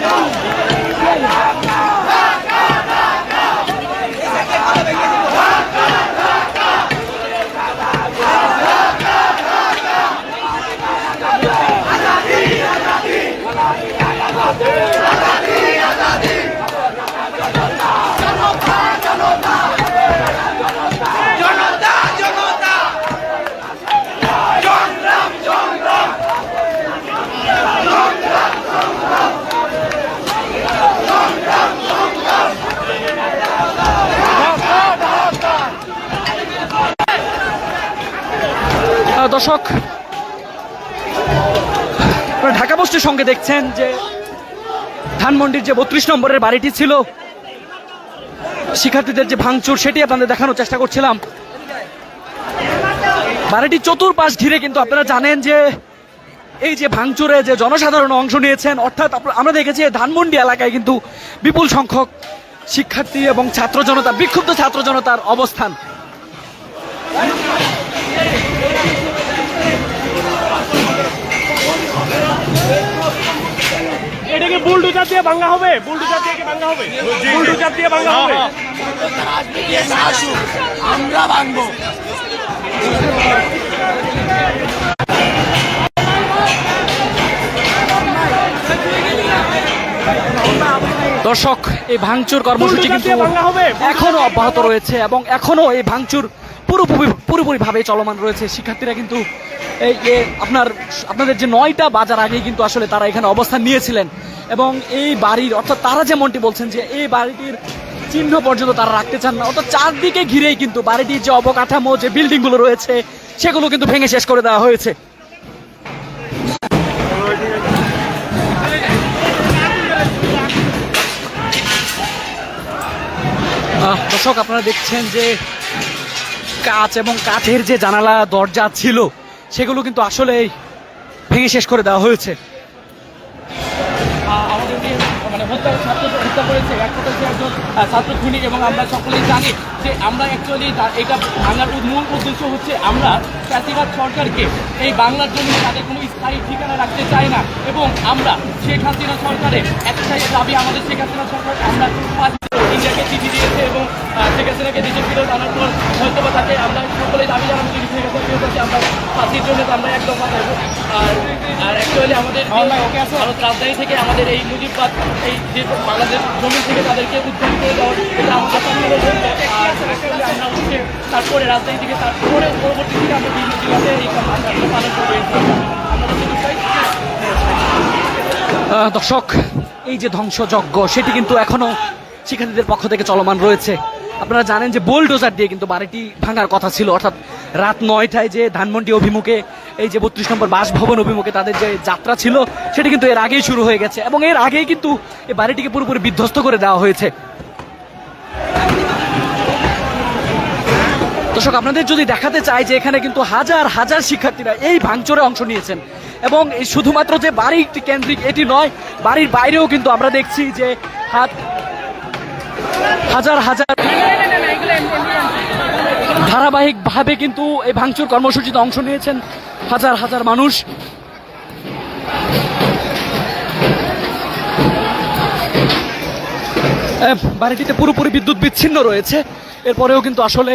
Let's! দর্শক ঢাকা পোস্টের সঙ্গে দেখছেন যে ধানমন্ডির যে বত্রিশ নম্বরের বাড়িটি ছিল, শিক্ষার্থীদের যে ভাঙচুর সেটি আপনাদের দেখানোর চেষ্টা করছিলাম। বাড়িটি চতুর্পাশ ঘিরে কিন্তু আপনারা জানেন যে এই যে ভাঙচুরে যে জনসাধারণ অংশ নিয়েছেন, অর্থাৎ আমরা দেখেছি ধানমন্ডি এলাকায় কিন্তু বিপুল সংখ্যক শিক্ষার্থী এবং ছাত্র জনতা, বিক্ষুব্ধ ছাত্র জনতার অবস্থান। এটাকে বুলডোজার দিয়ে ভাঙা হবে। বুলডোজার দিয়ে কি ভাঙা হবে। বুলডোজার দিয়ে ভাঙা হবে। আমরা ভাঙবো। দর্শক এই ভাঙচুর কর্মসূচি কিন্তু হবে। এখনও অব্যাহত রয়েছে এবং এখনও এই ভাঙচুর পুরোপুরি পুরোপুরিভাবে চলমান রয়েছে। শিক্ষার্থীরা কিন্তু এই আপনার আপনাদের যে নয়টা বাজার আগেই কিন্তু আসলে তারা এখানে অবস্থান নিয়েছিলেন। এবং এই বাড়ির অর্থাৎ তারা যেমনটি বলছেন যে এই বাড়িটির চিহ্ন পর্যন্ত তারা রাখতে চান না। অর্থাৎ চারদিকে ঘিরেই কিন্তু বাড়িটির যে অবকাঠামো, যে বিল্ডিংগুলো রয়েছে, সেগুলো কিন্তু ভেঙে শেষ করে দেওয়া হয়েছে। দর্শক, আপনারা দেখছেন যে কাঁচ এবং কাঠের যে জানালা, দরজা ছিল, সেগুলো কিন্তু আসলে ভেঙে শেষ করে দেওয়া হয়েছে। আমাদের মানে হত্যা করেছে। এক কথা হচ্ছে একজন ছাত্র খুনি এবং আমরা সকলেই জানি যে আমরা অ্যাকচুয়ালি এটা ভাঙার মূল উদ্দেশ্য হচ্ছে আমরা চাষিবাদ সরকারকে এই বাংলার জন্য তাদের কোনো স্থায়ী ঠিকানা রাখতে চাই না এবং আমরা শেখ হাসিনা সরকারের একটাই দাবি আমাদের শেখ হাসিনা সরকার আমরা ইন্ডিয়াকে চিঠি দিয়েছে এবং শেখ হাসিনাকে দেশে ফেরত আনার পর হয়তো বা তাকে আমরা সকলেই দাবি জানাব যদি শেখ হাসিনা ফেরত আসে আমরা ফাঁসির জন্য আমরা একদম পাঠাবো আর আর অ্যাকচুয়ালি আমাদের ভারত রাজধানী থেকে আমাদের এই মুজিববাদ এই যে বাংলাদেশ জমি থেকে তাদেরকে উদ্ধার করে দেওয়ার এটা আমাদের আমরা হচ্ছে তারপরে রাজধানী থেকে তারপরে পরবর্তী থেকে আমরা বিভিন্ন জেলাতে এই পালন করব দর্শক এই যে ধ্বংসযজ্ঞ সেটি কিন্তু এখনও শিক্ষার্থীদের পক্ষ থেকে চলমান রয়েছে। আপনারা জানেন যে বোলডোজার দিয়ে কিন্তু বাড়িটি ভাঙার কথা ছিল। অর্থাৎ রাত নয়টায় যে ধানমন্ডি অভিমুখে, এই যে বত্রিশ নম্বর বাসভবন অভিমুখে তাদের যে যাত্রা ছিল, সেটি কিন্তু এর আগেই শুরু হয়ে গেছে এবং এর আগেই কিন্তু এই বাড়িটিকে পুরোপুরি বিধ্বস্ত করে দেওয়া হয়েছে। দর্শক, আপনাদের যদি দেখাতে চাই যে এখানে কিন্তু হাজার হাজার শিক্ষার্থীরা এই ভাঙচুরে অংশ নিয়েছেন এবং শুধুমাত্র যে বাড়ির কেন্দ্রিক এটি নয়, বাড়ির বাইরেও কিন্তু আমরা দেখছি যে হাত হাজার হাজার। ধারাবাহিকভাবে কিন্তু এই ভাঙচুর কর্মসূচিতে অংশ নিয়েছেন হাজার হাজার মানুষ। বাড়িটিতে পুরোপুরি বিদ্যুৎ বিচ্ছিন্ন রয়েছে। এরপরেও কিন্তু আসলে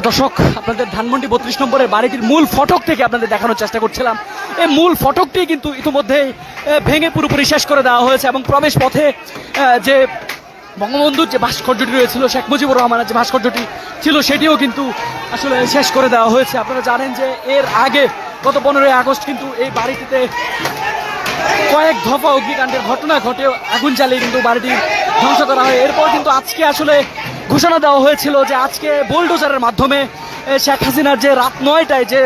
দর্শক, আপনাদের ধানমন্ডি বত্রিশ নম্বরের বাড়িটির মূল ফটক থেকে আপনাদের দেখানোর চেষ্টা করছিলাম। এই মূল ফটকটি কিন্তু ইতিমধ্যে ভেঙে পুরোপুরি শেষ করে দেওয়া হয়েছে এবং প্রবেশ পথে যে বঙ্গবন্ধুর যে ভাস্কর্যটি রয়েছিল, শেখ মুজিবুর রহমানের যে ভাস্কর্যটি ছিল, সেটিও কিন্তু আসলে শেষ করে দেওয়া হয়েছে। আপনারা জানেন যে এর আগে গত পনেরোই আগস্ট কিন্তু এই বাড়িটিতে কয়েক দফা অগ্নিকাণ্ডের ঘটনা ঘটে আগুন জ্বালিয়ে কিন্তু বাড়িটি ধ্বংস করা হয়। এরপর কিন্তু আজকে আসলে ঘোষণা দেওয়া হয়েছিল যে আজকে বোলডোজারের মাধ্যমে শেখ হাসিনার যে রাত নয়টায় যে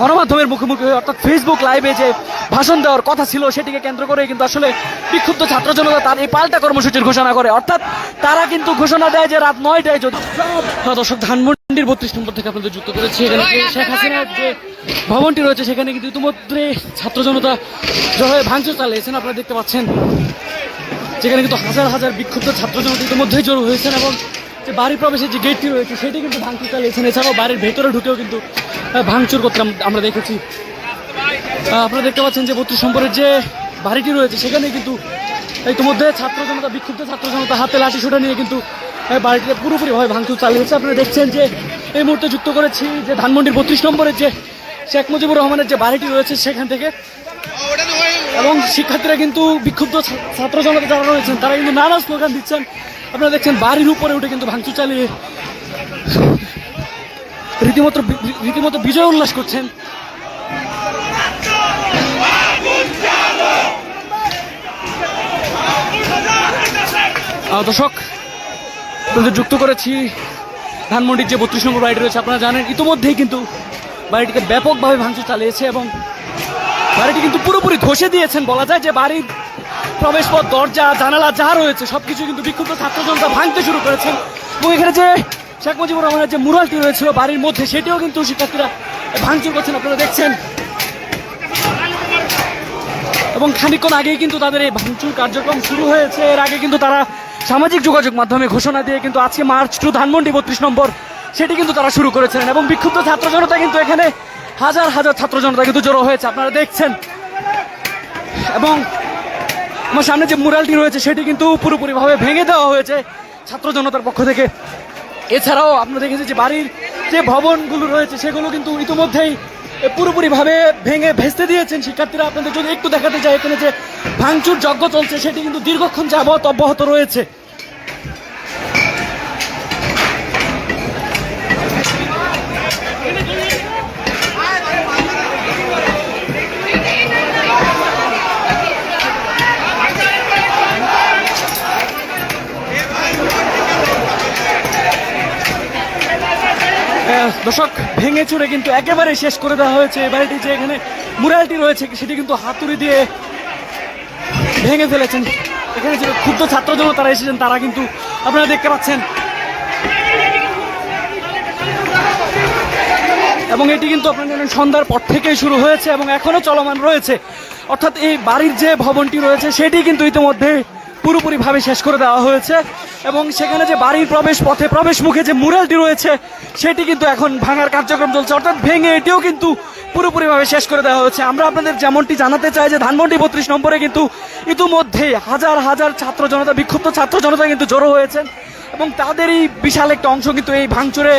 গণমাধ্যমের মুখোমুখি অর্থাৎ ফেসবুক লাইভে যে ভাষণ দেওয়ার কথা ছিল সেটিকে কেন্দ্র করে কিন্তু আসলে বিক্ষুব্ধ ছাত্র জনতা তার এই পাল্টা কর্মসূচির ঘোষণা করে। অর্থাৎ তারা কিন্তু ঘোষণা দেয় যে রাত নয়টায় যদি হ্যাঁ, দর্শক ধানমন্ডির বত্রিশ নম্বর থেকে আপনাদের যুক্ত করেছি। এখানে শেখ হাসিনার যে ভবনটি রয়েছে সেখানে কিন্তু ইতিমধ্যে ছাত্র জনতা জড়ো ভাঙচুর চালিয়েছেন। আপনারা দেখতে পাচ্ছেন যেখানে কিন্তু হাজার হাজার বিক্ষুব্ধ ছাত্র জনতা ইতিমধ্যেই জড়ো হয়েছেন এবং যে বাড়ি প্রবেশের যে গেটটি রয়েছে, সেটি কিন্তু ভাঙচুর চালিয়েছেন এছাড়াও বাড়ির ভেতরে ঢুকেও কিন্তু ভাঙচুর করতে আমরা দেখেছি। আপনারা দেখতে পাচ্ছেন যে বত্রিশ নম্বরের যে বাড়িটি রয়েছে সেখানে কিন্তু ইতিমধ্যে ছাত্র জনতা বিক্ষুব্ধ ছাত্র জনতা হাতে লাঠি সোটা নিয়ে কিন্তু বাড়িটিতে পুরোপুরিভাবে ভাঙচুর চালিয়েছে আপনারা দেখছেন যে এই মুহূর্তে যুক্ত করেছি যে ধানমন্ডির বত্রিশ নম্বরের যে শেখ মুজিবুর রহমানের যে বাড়িটি রয়েছে, সেখান থেকে এবং শিক্ষার্থীরা কিন্তু বিক্ষুব্ধ ছাত্র জনতা যারা রয়েছেন, তারা কিন্তু নানা স্লোগান দিচ্ছেন। আপনারা দেখছেন বাড়ির উপরে উঠে কিন্তু ভাঙচুর চালিয়ে রীতিমতো রীতিমতো বিজয় উল্লাস করছেন। দর্শক, আপনাদের যুক্ত করেছি ধানমন্ডির যে বত্রিশ নম্বর বাড়িটি রয়েছে, আপনারা জানেন, ইতিমধ্যেই কিন্তু বাড়িটিকে ব্যাপকভাবে ভাঙচুর চালিয়েছে এবং বাড়িটি কিন্তু পুরোপুরি ধসে দিয়েছেন, বলা যায় যে বাড়ির প্রবেশপথ, দরজা, জানালা যা রয়েছে সব কিছু কিন্তু বিক্ষুব্ধ ছাত্র জনতা ভাঙতে শুরু করেছেন। এবং এখানে যে শেখ মুজিবুর রহমানের যে মুরালটি রয়েছিল বাড়ির মধ্যে, সেটিও কিন্তু শিক্ষার্থীরা ভাঙচুর করছেন, আপনারা দেখছেন। এবং খানিকক্ষণ আগেই কিন্তু তাদের এই ভাঙচুর কার্যক্রম শুরু হয়েছে। এর আগে কিন্তু তারা সামাজিক যোগাযোগ মাধ্যমে ঘোষণা দিয়ে কিন্তু আজকে মার্চ টু ধানমন্ডি বত্রিশ নম্বর, সেটি কিন্তু তারা শুরু করেছিলেন। এবং বিক্ষুব্ধ ছাত্র জনতা কিন্তু এখানে হাজার হাজার ছাত্র জনতা কিন্তু জড়ো হয়েছে, আপনারা দেখছেন। এবং আমার সামনে যে মুরালটি রয়েছে, সেটি কিন্তু পুরোপুরিভাবে ভেঙে দেওয়া হয়েছে ছাত্র জনতার পক্ষ থেকে। এছাড়াও আপনারা দেখেছেন যে বাড়ির যে ভবনগুলো রয়েছে, সেগুলো কিন্তু ইতিমধ্যেই পুরোপুরিভাবে ভেঙে ভেস্তে দিয়েছেন শিক্ষার্থীরা। আপনাদের যদি একটু দেখাতে চাই, এখানে যে ভাঙচুর যজ্ঞ চলছে, সেটি কিন্তু দীর্ঘক্ষণ যাবৎ অব্যাহত রয়েছে। দর্শক, ভেঙে চুরে কিন্তু একেবারে শেষ করে দেওয়া হয়েছে। বাড়িটি যে এখানে মুরালটি রয়েছে, সেটি কিন্তু হাতুড়ি দিয়ে ভেঙে ফেলেছেন। এখানে যে ক্ষুদ্র ছাত্র তারা এসেছেন, তারা কিন্তু আপনারা দেখতে পাচ্ছেন। এবং এটি কিন্তু আপনারা জানেন, সন্ধ্যার পর থেকেই শুরু হয়েছে এবং এখনও চলমান রয়েছে। অর্থাৎ এই বাড়ির যে ভবনটি রয়েছে, সেটি কিন্তু ইতিমধ্যে পুরোপুরিভাবে শেষ করে দেওয়া হয়েছে এবং সেখানে যে বাড়ির প্রবেশ পথে প্রবেশ মুখে যে মুরালটি রয়েছে, সেটি কিন্তু এখন ভাঙার কার্যক্রম চলছে। অর্থাৎ ভেঙে এটিও কিন্তু পুরোপুরিভাবে শেষ করে দেওয়া হয়েছে। আমরা আপনাদের যেমনটি জানাতে চাই যে ধানমন্ডি বত্রিশ নম্বরে কিন্তু ইতিমধ্যেই হাজার হাজার ছাত্র জনতা, বিক্ষুব্ধ ছাত্র জনতা কিন্তু জড়ো হয়েছেন এবং তাদেরই বিশাল একটা অংশ কিন্তু এই ভাঙচুরে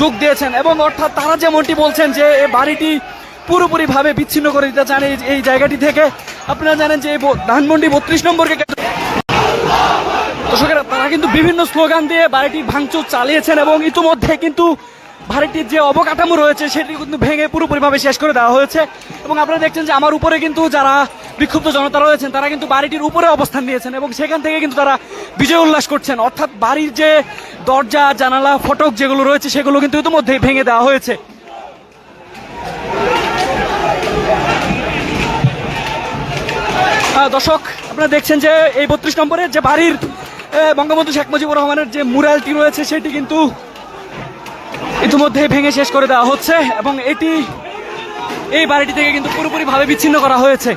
যোগ দিয়েছেন এবং অর্থাৎ তারা যেমনটি বলছেন যে এই বাড়িটি পুরোপুরিভাবে বিচ্ছিন্ন করে দিতে চান এই জায়গাটি থেকে। আপনারা জানেন যে ধানমন্ডি বত্রিশ নম্বরকে দর্শকেরা, তারা কিন্তু বিভিন্ন স্লোগান দিয়ে বাড়িটির ভাঙচুর চালিয়েছেন এবং ইতিমধ্যে কিন্তু বাড়িটির যে অবকাঠামো রয়েছে, সেটি কিন্তু ভেঙে পুরোপুরিভাবে শেষ করে দেওয়া হয়েছে। এবং আপনারা দেখছেন যে আমার উপরে কিন্তু যারা বিক্ষুব্ধ জনতা রয়েছেন, তারা কিন্তু বাড়িটির উপরে অবস্থান নিয়েছেন এবং সেখান থেকে কিন্তু তারা বিজয় উল্লাস করছেন। অর্থাৎ বাড়ির যে দরজা, জানালা, ফটক যেগুলো রয়েছে, সেগুলো কিন্তু ইতিমধ্যেই ভেঙে দেওয়া হয়েছে। দর্শক, আপনারা দেখছেন যে এই বত্রিশ নম্বরের যে বাড়ির বঙ্গবন্ধু শেখ মুজিবুর রহমানের যে মুরালটি রয়েছে সেটি কিন্তু ইতিমধ্যে ভেঙে শেষ করে দেওয়া হচ্ছে এবং এটি এই বাড়িটি থেকে কিন্তু পুরোপুরি ভাবে বিচ্ছিন্ন করা হয়েছে।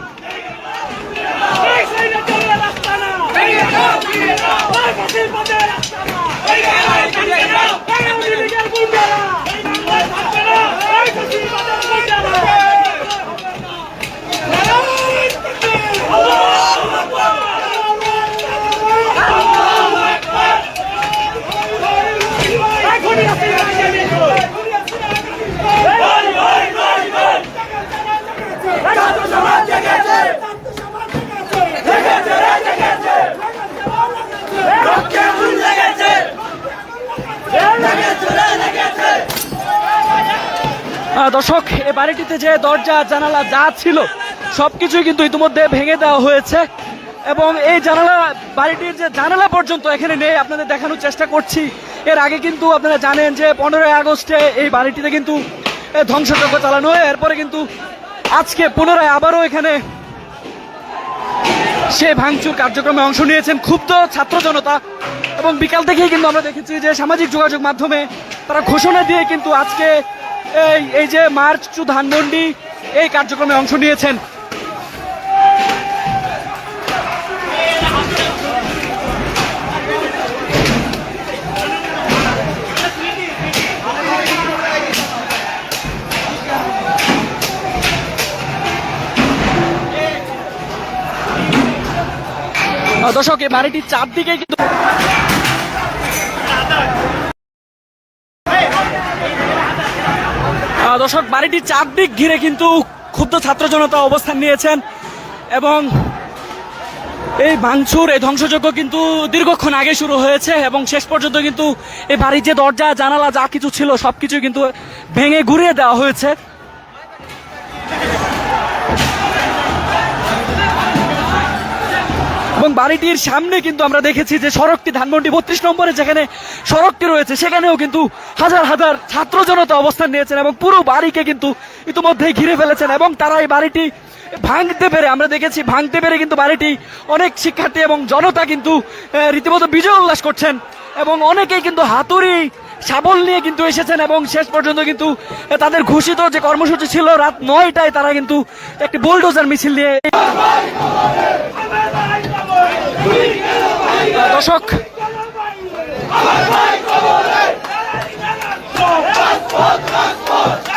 আহ, দর্শক, এ বাড়িটিতে যে দরজা, জানালা যা ছিল সব কিছুই কিন্তু ইতিমধ্যে ভেঙে দেওয়া হয়েছে। এবং এই জানালা, বাড়িটির যে জানালা পর্যন্ত এখানে নেই, আপনাদের দেখানোর চেষ্টা করছি। এর আগে কিন্তু আপনারা জানেন যে পনেরোই আগস্টে এই বাড়িটিতে কিন্তু ধ্বংসযজ্ঞ চালানো হয়। এরপরে কিন্তু আজকে পুনরায় আবারও এখানে সে ভাঙচুর কার্যক্রমে অংশ নিয়েছেন ক্ষুব্ধ ছাত্র জনতা। এবং বিকাল থেকেই কিন্তু আমরা দেখেছি যে সামাজিক যোগাযোগ মাধ্যমে তারা ঘোষণা দিয়ে কিন্তু আজকে এই এই যে মার্চ টু ধানমন্ডি এই কার্যক্রমে অংশ নিয়েছেন। দর্শক, এই বাড়িটির চারদিকে কিন্তু দর্শক, বাড়িটির চারদিক ঘিরে কিন্তু ক্ষুব্ধ ছাত্র জনতা অবস্থান নিয়েছেন এবং এই ভাঙচুর, এই ধ্বংসযজ্ঞ কিন্তু দীর্ঘক্ষণ আগে শুরু হয়েছে এবং শেষ পর্যন্ত কিন্তু এই বাড়ির যে দরজা, জানালা, যা কিছু ছিল, সবকিছু কিন্তু ভেঙে ঘুরিয়ে দেওয়া হয়েছে। এবং বাড়িটির সামনে কিন্তু আমরা দেখেছি যে সড়কটি ধানমন্ডি বত্রিশ নম্বরে, যেখানে সড়কটি রয়েছে, সেখানেও কিন্তু হাজার হাজার ছাত্র জনতা অবস্থান নিয়েছেন এবং পুরো বাড়িকে কিন্তু ইতিমধ্যেই ঘিরে ফেলেছেন এবং তারা এই বাড়িটি ভাঙতে পেরে, আমরা দেখেছি ভাঙতে পেরে কিন্তু বাড়িটি অনেক শিক্ষার্থী এবং জনতা কিন্তু রীতিমতো বিজয় উল্লাস করছেন এবং অনেকেই কিন্তু হাতুড়ি শাবল নিয়ে কিন্তু এসেছেন এবং শেষ পর্যন্ত কিন্তু তাদের ঘোষিত যে কর্মসূচি ছিল রাত নয়টায় তারা কিন্তু একটি বোলডোজার মিছিল নিয়ে দর্শক আমার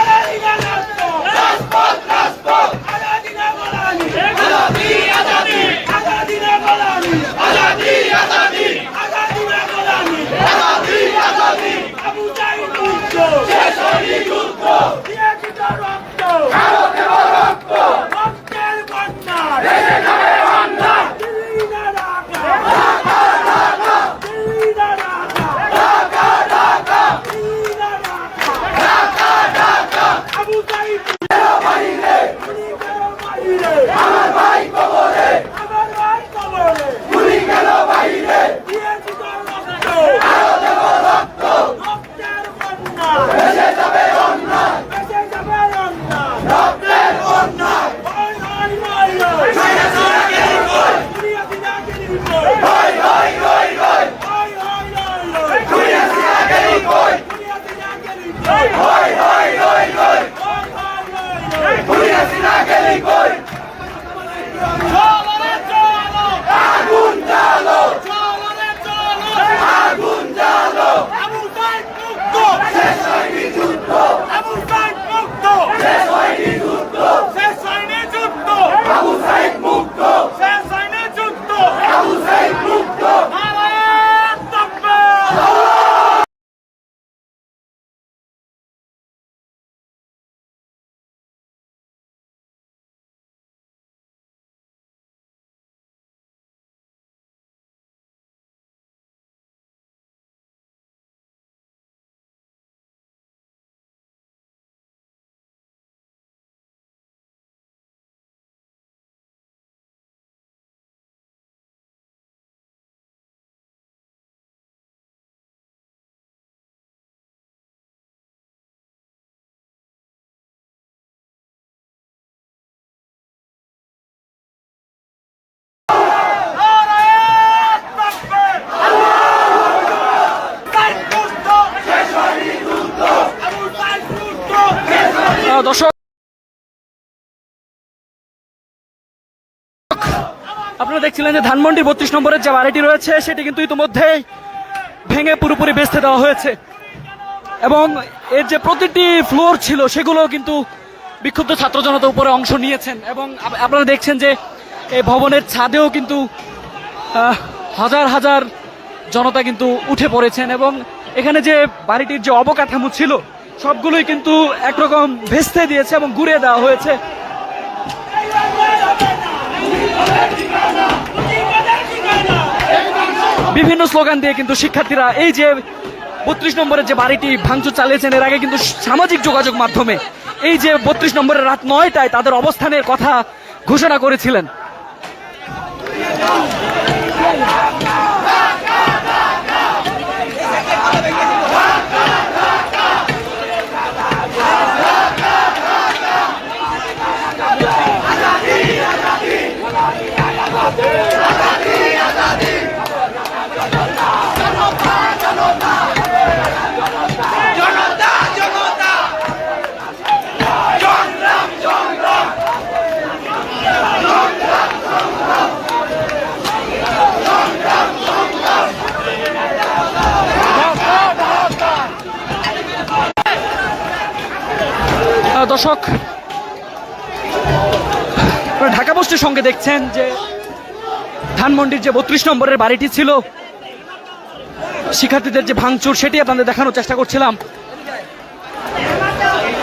আপনারা দেখছিলেন যে ধানমন্ডি বত্রিশ নম্বরের যে বাড়িটি রয়েছে, সেটি কিন্তু ইতিমধ্যেই ভেঙে পুরোপুরি বেচতে দেওয়া হয়েছে। এবং এর যে প্রতিটি ফ্লোর ছিল, সেগুলো কিন্তু বিক্ষুব্ধ ছাত্র জনতা উপরে অংশ নিয়েছেন। এবং আপনারা দেখছেন যে এই ভবনের ছাদেও কিন্তু হাজার হাজার জনতা কিন্তু উঠে পড়েছেন। এবং এখানে যে বাড়িটির যে অবকাঠামো ছিল, সবগুলোই কিন্তু একরকম ভেস্তে দিয়েছে এবং ঘুরে দেওয়া হয়েছে। বিভিন্ন স্লোগান দিয়ে কিন্তু শিক্ষার্থীরা এই যে বত্রিশ নম্বরের যে বাড়িটি ভাঙচুর চালিয়েছেন, এর আগে কিন্তু সামাজিক যোগাযোগ মাধ্যমে এই যে বত্রিশ নম্বরের রাত নয়টায় তাদের অবস্থানের কথা ঘোষণা করেছিলেন। দর্শক ঢাকা পোস্টের সঙ্গে দেখছেন যে ধানমন্ডির যে বত্রিশ নম্বরের বাড়িটি ছিল, শিক্ষার্থীদের যে ভাঙচুর সেটি আপনাদের দেখানোর চেষ্টা করছিলাম।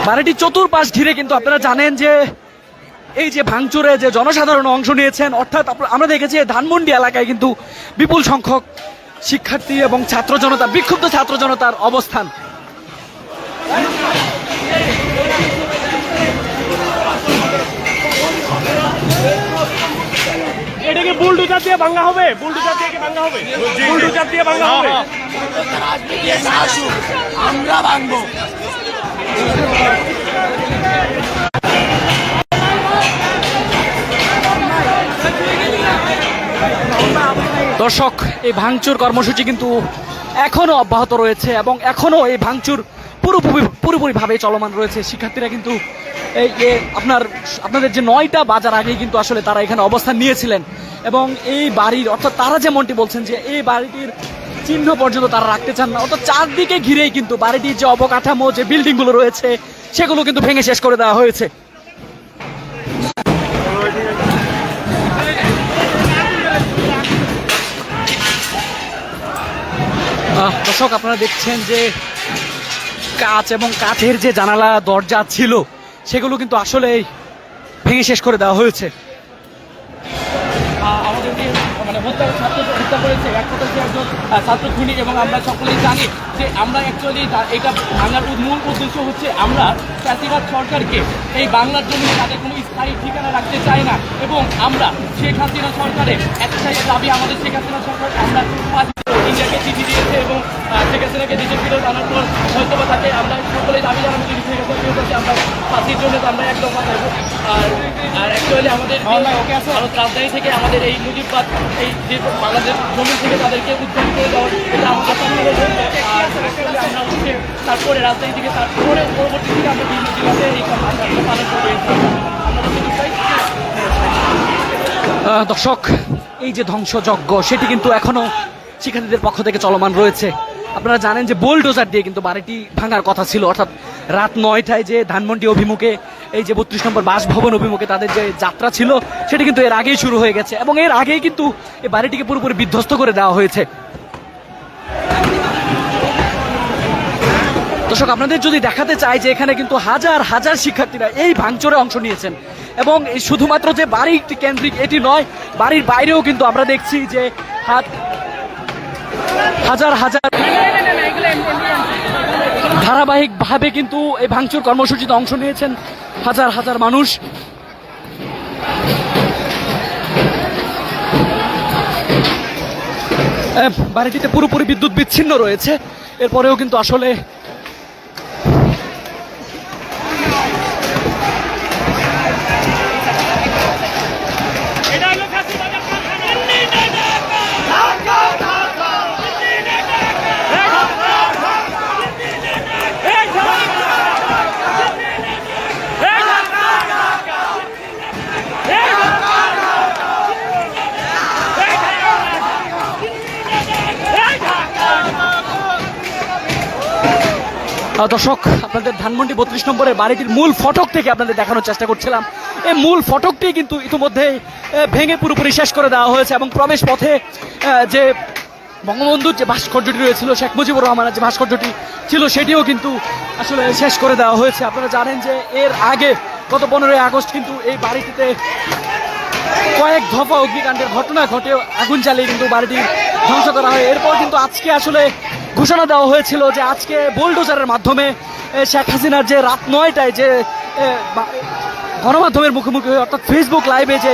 বাড়িটির চতুর্পাশ ঘিরে কিন্তু আপনারা জানেন যে এই যে ভাঙচুরে যে জনসাধারণ অংশ নিয়েছেন, অর্থাৎ আমরা দেখেছি ধানমন্ডি এলাকায় কিন্তু বিপুল সংখ্যক শিক্ষার্থী এবং ছাত্র জনতা বিক্ষুব্ধ ছাত্র জনতার অবস্থান। এটাকে বুলডোজার দিয়ে ভাঙা হবে বুলডোজার দিয়ে কি ভাঙা হবে? বুলডোজার দিয়ে ভাঙা হবে। দর্শক, এই ভাঙচুর কর্মসূচি কিন্তু এখনও অব্যাহত রয়েছে এবং এখনও এই ভাঙচুর পুরোপুরি পুরোপুরিভাবে চলমান রয়েছে। শিক্ষার্থীরা কিন্তু এই যে আপনার, আপনাদের যে নয়টা বাজার আগে কিন্তু আসলে তারা এখানে অবস্থান নিয়েছিলেন। এবং এই বাড়ির, অর্থাৎ তারা যেমনটি বলছেন যে এই বাড়িটির চিহ্ন পর্যন্ত তারা রাখতে চান না, অর্থাৎ চারদিকে ঘিরেই কিন্তু বাড়িটির যে অবকাঠামো, যে বিল্ডিংগুলো রয়েছে, সেগুলো কিন্তু ভেঙে শেষ করে দেওয়া হয়েছে। দর্শক, আপনারা দেখছেন যে কাঁচ এবং কাঠের যে জানালা, দরজা ছিল সেগুলো কিন্তু আসলেই ভেঙে শেষ করে দেওয়া হয়েছে। আমাদেরকে মানে ছাত্র করেছে একজন এবং আমরা সকলেই জানি যে আমরা অ্যাকচুয়ালি এটা মূল হচ্ছে আমরা সরকারকে এই বাংলার জন্য তাদের কোনো স্থায়ী ঠিকানা রাখতে চাই না এবং আমরা শেখ হাসিনা সরকারের একটাই দাবি আমাদের শেখ হাসিনা সরকার, আমরা ইন্ডিয়াকে চিঠি দিয়েছে এবং শেখ হাসিনাকে দেশে ফিরত আনার পর হয়তো বা তাকে আমরা সকলেই দাবি জানাব যদি শেখ হাসিনা ফেরত আমরা ফাঁসির জন্য তো আমরা এক দফা চাইব আর আর অ্যাকচুয়ালি আমাদের যে ভারত রাজধানী থেকে আমাদের এই মুজিববাদ এই যে বাংলাদেশ জমি থেকে তাদেরকে উদ্ধার করে দেওয়ার এটা আমার আশা করি আর আমরা হচ্ছে তারপরে রাজধানী থেকে তারপরে পরবর্তী থেকে আমরা বিভিন্ন জেলাতে এই কর্মসূচি পালন করব দর্শক এই যে ধ্বংসযজ্ঞ সেটি কিন্তু এখনও শিক্ষার্থীদের পক্ষ থেকে চলমান রয়েছে। আপনারা জানেন যে বোলডোজার দিয়ে কিন্তু বাড়িটি ভাঙার কথা ছিল। অর্থাৎ রাত নয়টায় যে ধানমন্ডি অভিমুখে, এই যে বত্রিশ নম্বর বাসভবন অভিমুখে তাদের যে যাত্রা ছিল, সেটি কিন্তু এর আগেই শুরু হয়ে গেছে এবং এর আগেই কিন্তু এই বাড়িটিকে পুরোপুরি বিধ্বস্ত করে দেওয়া হয়েছে। দর্শক, আপনাদের যদি দেখাতে চাই যে এখানে কিন্তু হাজার হাজার শিক্ষার্থীরা এই ভাঙচুরে অংশ নিয়েছেন এবং শুধুমাত্র যে বাড়ি কেন্দ্রিক এটি নয়, বাড়ির বাইরেও কিন্তু আমরা দেখছি যে হাত হাজার হাজার ধারাবাহিকভাবে কিন্তু এই ভাঙচুর কর্মসূচিতে অংশ নিয়েছেন হাজার হাজার মানুষ। বাড়িটিতে পুরোপুরি বিদ্যুৎ বিচ্ছিন্ন রয়েছে। এরপরেও কিন্তু আসলে দর্শক, আপনাদের ধানমন্ডি বত্রিশ নম্বরের বাড়িটির মূল ফটক থেকে আপনাদের দেখানোর চেষ্টা করছিলাম। এই মূল ফটকটি কিন্তু ইতিমধ্যে ভেঙে পুরোপুরি শেষ করে দেওয়া হয়েছে এবং প্রবেশ পথে যে বঙ্গবন্ধুর যে ভাস্কর্যটি রয়েছিল, শেখ মুজিবুর রহমানের যে ভাস্কর্যটি ছিল, সেটিও কিন্তু আসলে শেষ করে দেওয়া হয়েছে। আপনারা জানেন যে এর আগে গত পনেরোই আগস্ট কিন্তু এই বাড়িটিতে কয়েক দফা অগ্নিকাণ্ডের ঘটনা ঘটে আগুন জ্বালিয়ে কিন্তু বাড়িটি ধ্বংস করা হয়। এরপর কিন্তু আজকে আসলে ঘোষণা দেওয়া হয়েছিল যে আজকে বোলডোজারের মাধ্যমে শেখ হাসিনার যে রাত নয়টায় যে গণমাধ্যমের মুখোমুখি হয়ে অর্থাৎ ফেসবুক লাইভে যে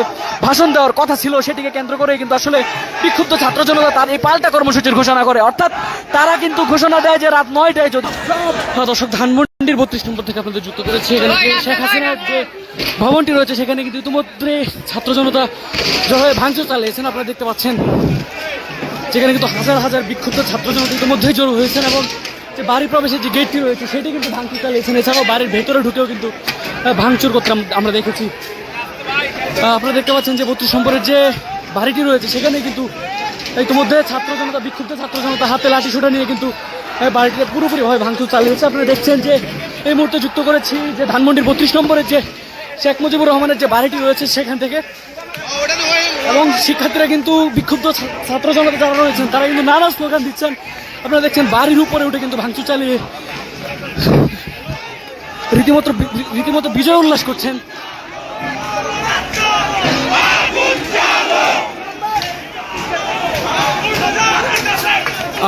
ভাষণ দেওয়ার কথা ছিল সেটিকে কেন্দ্র করে কিন্তু আসলে বিক্ষুব্ধ ছাত্র জনতা তার এই পাল্টা কর্মসূচির ঘোষণা করে। অর্থাৎ তারা কিন্তু ঘোষণা দেয় যে রাত নয়টায় যদি দর্শক, ধানমন্ডি মন্দির বত্রিশ নম্বর থেকে আপনাদের যুক্ত করেছি। এখানে শেখ হাসিনার যে ভবনটি রয়েছে, সেখানে কিন্তু ইতিমধ্যে ছাত্র জনতা জড়ো ভাঙচুর চালিয়েছেন, আপনারা দেখতে পাচ্ছেন। যেখানে কিন্তু হাজার হাজার বিক্ষুব্ধ ছাত্র জনতা ইতিমধ্যেই জড়ো হয়েছেন এবং যে বাড়ি প্রবেশের যে গেটটি রয়েছে, সেটি কিন্তু ভাঙচুর চালিয়েছেন। এছাড়াও বাড়ির ভেতরে ঢুকেও কিন্তু ভাঙচুর করতে আমরা দেখেছি। আপনারা দেখতে পাচ্ছেন যে বত্রিশ নম্বরের যে বাড়িটি রয়েছে, সেখানে কিন্তু ইতিমধ্যে ছাত্র জনতা, বিক্ষুব্ধ ছাত্র জনতা হাতে লাঠি সোটা নিয়ে কিন্তু বাড়িটিতে পুরোপুরিভাবে ভাঙচুর চালিয়েছে। আপনারা দেখছেন যে এই মুহূর্তে যুক্ত করেছি যে ধানমন্ডির বত্রিশ নম্বরের যে শেখ মুজিবুর রহমানের যে বাড়িটি রয়েছে সেখান থেকে। এবং শিক্ষার্থীরা কিন্তু বিক্ষুব্ধ ছাত্র জনতা যারা রয়েছেন, তারা কিন্তু নানা স্লোগান দিচ্ছেন। আপনারা দেখছেন বাড়ির উপরে উঠে কিন্তু ভাঙচুর চালিয়ে রীতিমতো রীতিমতো বিজয় উল্লাস করছেন।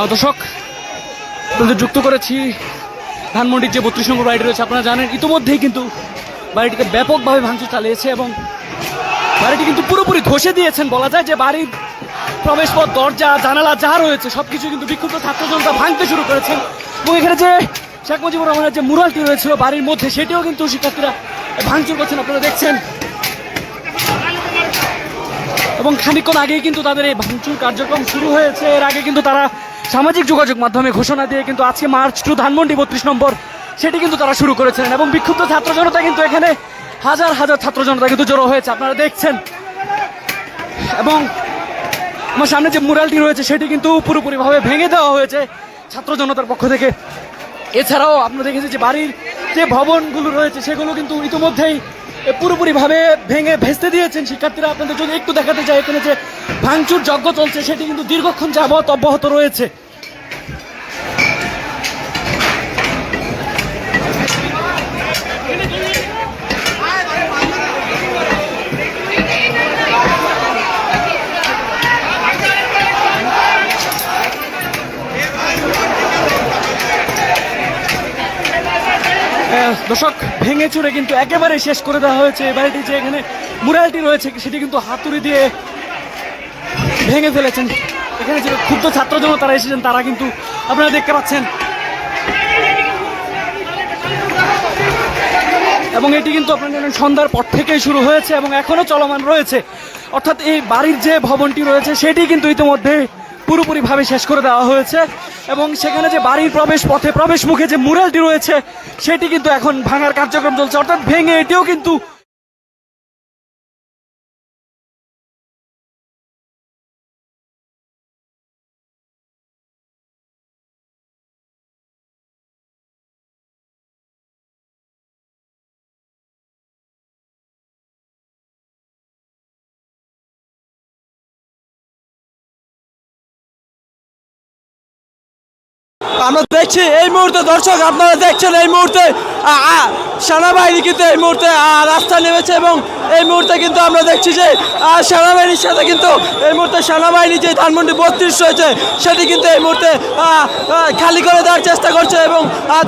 দর্শক, আপনাদের যুক্ত করেছি ধানমন্ডির যে বত্রিশ নম্বর বাড়িটি রয়েছে, আপনারা জানেন, ইতিমধ্যেই কিন্তু বাড়িটিকে ব্যাপকভাবে ভাঙচুর চালিয়েছে এবং বাড়িটি কিন্তু পুরোপুরি ধসে দিয়েছেন, বলা যায় যে বাড়ির প্রবেশ পথ দরজা, জানালা যা রয়েছে সব কিছু কিন্তু বিক্ষুব্ধ ছাত্র জনতা ভাঙতে শুরু করেছেন। এবং এখানে যে শেখ মুজিবুর রহমানের যে মুরালটি রয়েছিল বাড়ির মধ্যে, সেটিও কিন্তু শিক্ষার্থীরা ভাঙচুর করছেন, আপনারা দেখছেন। এবং খানিকক্ষণ আগেই কিন্তু তাদের এই ভাঙচুর কার্যক্রম শুরু হয়েছে। এর আগে কিন্তু তারা সামাজিক যোগাযোগ মাধ্যমে ঘোষণা দিয়ে কিন্তু আজকে মার্চ টু ধানমন্ডি বত্রিশ নম্বর, সেটি কিন্তু তারা শুরু করেছিলেন এবং বিক্ষুব্ধ ছাত্র জনতা কিন্তু এখানে, হাজার হাজার ছাত্র জনতা কিন্তু জড়ো হয়েছে, আপনারা দেখছেন। এবং আমার সামনে যে মুরালটি রয়েছে, সেটি কিন্তু পুরোপুরিভাবে ভেঙে দেওয়া হয়েছে ছাত্র জনতার পক্ষ থেকে। এছাড়াও আপনারা দেখেছি যে বাড়ির যে ভবনগুলো রয়েছে, সেগুলো কিন্তু ইতিমধ্যেই পুরোপুরিভাবে ভেঙে ভেস্তে দিয়েছেন শিক্ষার্থীরা। আপনাদের যদি একটু দেখাতে চাই এখানে যে ভাঙচুর যজ্ঞ চলছে, সেটি কিন্তু দীর্ঘক্ষণ যাবৎ অব্যাহত রয়েছে। দর্শক, ভেঙে চুরে কিন্তু একেবারে শেষ করে দেওয়া হয়েছে। বাড়িটি যে এখানে মুরালটি রয়েছে, সেটি কিন্তু হাতুড়ি দিয়ে ভেঙে ফেলেছেন। এখানে যে ক্ষুব্ধ ছাত্র তারা এসেছেন, তারা কিন্তু আপনারা দেখতে পাচ্ছেন। এবং এটি কিন্তু আপনারা সন্ধ্যার পর থেকেই শুরু হয়েছে এবং এখনও চলমান রয়েছে। অর্থাৎ এই বাড়ির যে ভবনটি রয়েছে, সেটি কিন্তু ইতিমধ্যে পুরোপুরিভাবে শেষ করে দেওয়া হয়েছে। এবং সেখানে যে বাড়ির প্রবেশ পথে প্রবেশ মুখে যে মুরালটি রয়েছে, সেটি কিন্তু এখন ভাঙার কার্যক্রম চলছে। অর্থাৎ ভেঙে এটিও কিন্তু আমরা দেখছি এই মুহূর্তে দর্শক, আপনারা দেখছেন এই মুহূর্তে সেনাবাহিনী কিন্তু এই মুহূর্তে রাস্তা নেমেছে এবং এই মুহূর্তে কিন্তু আমরা দেখছি যে সেনাবাহিনীর সাথে কিন্তু এই মুহূর্তে সেনাবাহিনী যে ধানমন্ডি বত্রিশ রয়েছে, সেটি কিন্তু এই মুহূর্তে খালি করে দেওয়ার চেষ্টা করছে এবং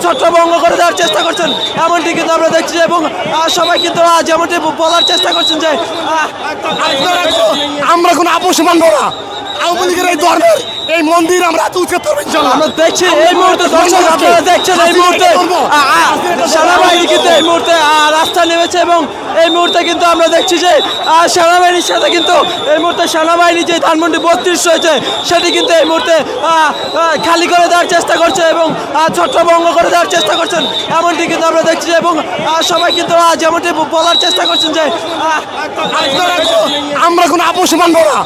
ছত্রভঙ্গ করে দেওয়ার চেষ্টা করছেন। এমনটি কিন্তু আমরা দেখছি এবং সবাই কিন্তু যেমনটি বলার চেষ্টা করছেন যে আমরা কোনো আপোষ মানবো না। আওয়ামী লীগের এই ধর্মের এই মন্দির আমরা তুলতে পারব ইনশাল্লাহ আমরা দেখছি এই মুহূর্তে দর্শক আপনারা দেখছেন এই মুহূর্তে। সেনাবাহিনী কিন্তু এই মুহূর্তে রাস্তা নেমেছে এবং এই মুহূর্তে কিন্তু আমরা দেখছি যে সেনাবাহিনীর সাথে কিন্তু এই মুহূর্তে সেনাবাহিনী যে ধানমন্ডি বত্রিশ রয়েছে সেটি কিন্তু এই মুহূর্তে খালি করে দেওয়ার চেষ্টা করছে এবং ছত্রভঙ্গ করে দেওয়ার চেষ্টা করছেন। এমনটি কিন্তু আমরা দেখছি এবং সবাই কিন্তু যেমনটি বলার চেষ্টা করছেন যে আমরা কোনো আপোষ মানবো না।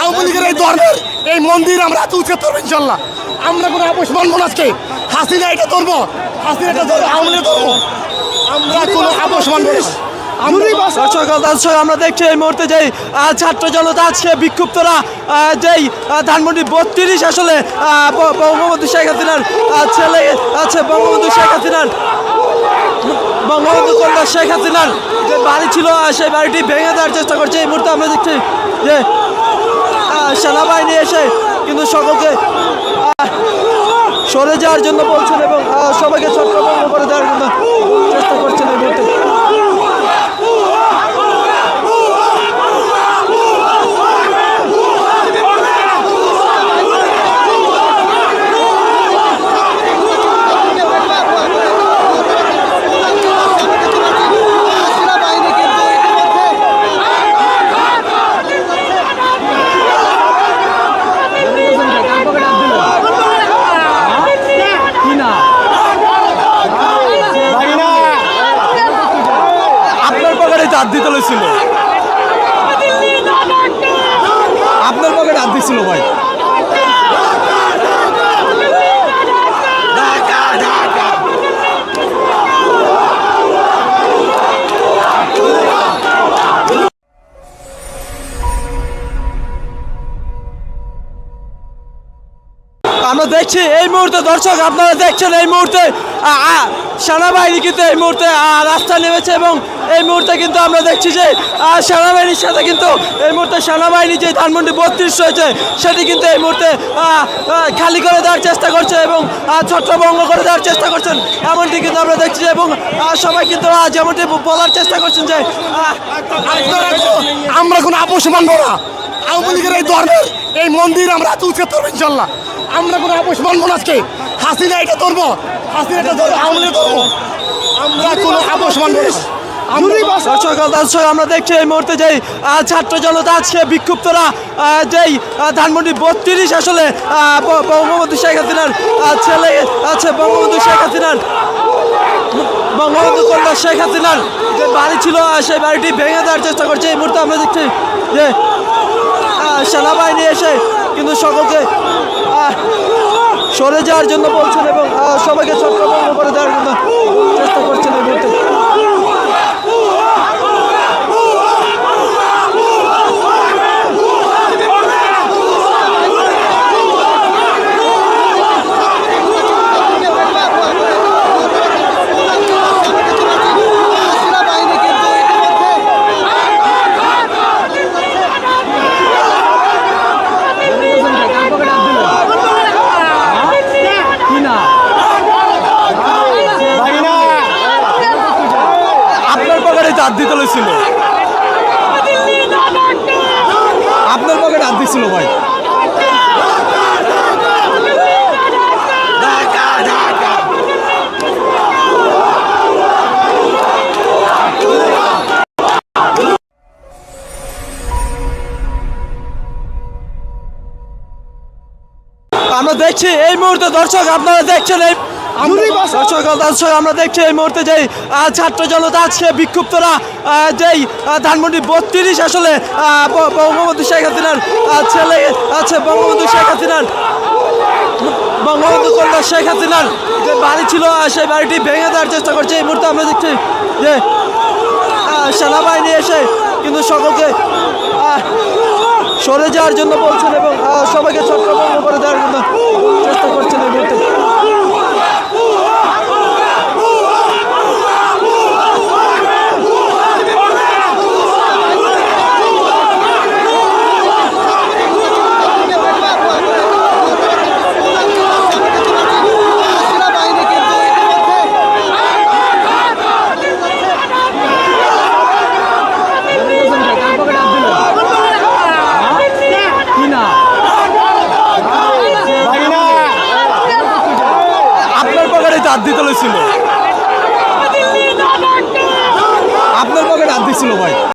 আওয়ামী লীগের এই ধর্মের এই মন্দির আমরা তুলতে পারব ইনশাল্লাহ। আমরা কোনো আপোষ মানবো না আজকে। হাসিনা এটা ধরবো। হাসিনা এটা ধরবো আওয়ামী লীগ ধরবো। আমরা কোনো আপোষ মানবো না। আমরা- দর্শক দর্শক আমরা দেখছি এই মুহূর্তে যে আহ, ছাত্র জনতা আজকে বিক্ষুব্ধরা যেই ধানমন্ডি বত্রিশ আসলে বঙ্গবন্ধু শেখ হাসিনার ছেলে আছে বঙ্গবন্ধু শেখ হাসিনার। বঙ্গবন্ধু কন্যা শেখ হাসিনার যে বাড়ি ছিল সেই বাড়িটি ভেঙে দেওয়ার চেষ্টা করছে। এই মুহূর্তে আমরা দেখছি যে সেনাবাহিনী এসে কিন্তু সকলকে সরে যাওয়ার জন্য বলছেন এবং সবাইকে ছত্রভঙ্গ করে দেওয়ার জন্য চেষ্টা করছেন। আপনার পকেটে হাত দিছিল ভাই? আমরা দেখছি এই মুহূর্তে দর্শক আপনারা দেখছেন এই মুহূর্তে সেনাবাহিনী কিন্তু এই মুহূর্তে আ, রাস্তায় নেমেছে এবং এই মুহূর্তে কিন্তু আমরা দেখছি যে সেনাবাহিনীর সাথে কিন্তু এই মুহূর্তে সেনাবাহিনী যে ধানমন্ডি বত্রিশ রয়েছে, সেটি কিন্তু এই মুহূর্তে খালি করে দেওয়ার চেষ্টা করছে এবং ছত্রভঙ্গ করে দেওয়ার চেষ্টা করছেন। এমনটি কিন্তু আমরা দেখছি এবং সবাই কিন্তু যেমনটি বলার চেষ্টা করছেন যে আমরা কোনো আপোষ মানবো না। আওয়ামী লীগের এই ধর্মের এই মন্দির আমরা উচ্ছেদ করব ইনশাল্লাহ। আমরা কোনো আপোষ মানবো না আজকে। হাসিনা এটা ধরবো। হাসিনা এটা ধরবো। আওয়ামী লীগ ধরবো। আমরা কোনো আপোষ মানবো না। দর্শক দর্শক আমরা দেখছি এই মুহূর্তে যেই ছাত্র জনতা আজকে বিক্ষুব্ধরা যেই ধানমন্ডি বত্রিশ আসলে বঙ্গবন্ধু শেখ হাসিনার ছেলে আছে বঙ্গবন্ধু শেখ হাসিনার বঙ্গবন্ধু কন্যা শেখ হাসিনার যে বাড়ি ছিল সেই বাড়িটি ভেঙে দেওয়ার চেষ্টা করছে। এই মুহূর্তে আমরা দেখছি যে সেনাবাহিনী এসে কিন্তু সকলকে সরে যাওয়ার জন্য বলছেন এবং সবাইকে ছত্রভঙ্গ করে দেওয়ার জন্য চেষ্টা করছেন এই মুহূর্তে। মুহূর্তে দর্শক আপনারা দেখছেন এই দর্শক দর্শক আমরা দেখছি এই মুহূর্তে যেই আহ, ছাত্র জনতা আজকে বিক্ষুব্ধরা যেই ধানমন্ডি বত্রিশ আসলে বঙ্গবন্ধু শেখ হাসিনার ছেলে আছে বঙ্গবন্ধু শেখ হাসিনার বঙ্গবন্ধু কন্যা শেখ হাসিনার যে বাড়ি ছিল সেই বাড়িটি ভেঙে দেওয়ার চেষ্টা করছে। এই মুহূর্তে আমরা দেখছি যে সেনাবাহিনী এসে কিন্তু সকলকে সরে যাওয়ার জন্য বলছেন এবং সবাইকে ছত্রভঙ্গ করে দেওয়ার জন্য চেষ্টা করছেন এই মুহূর্তে।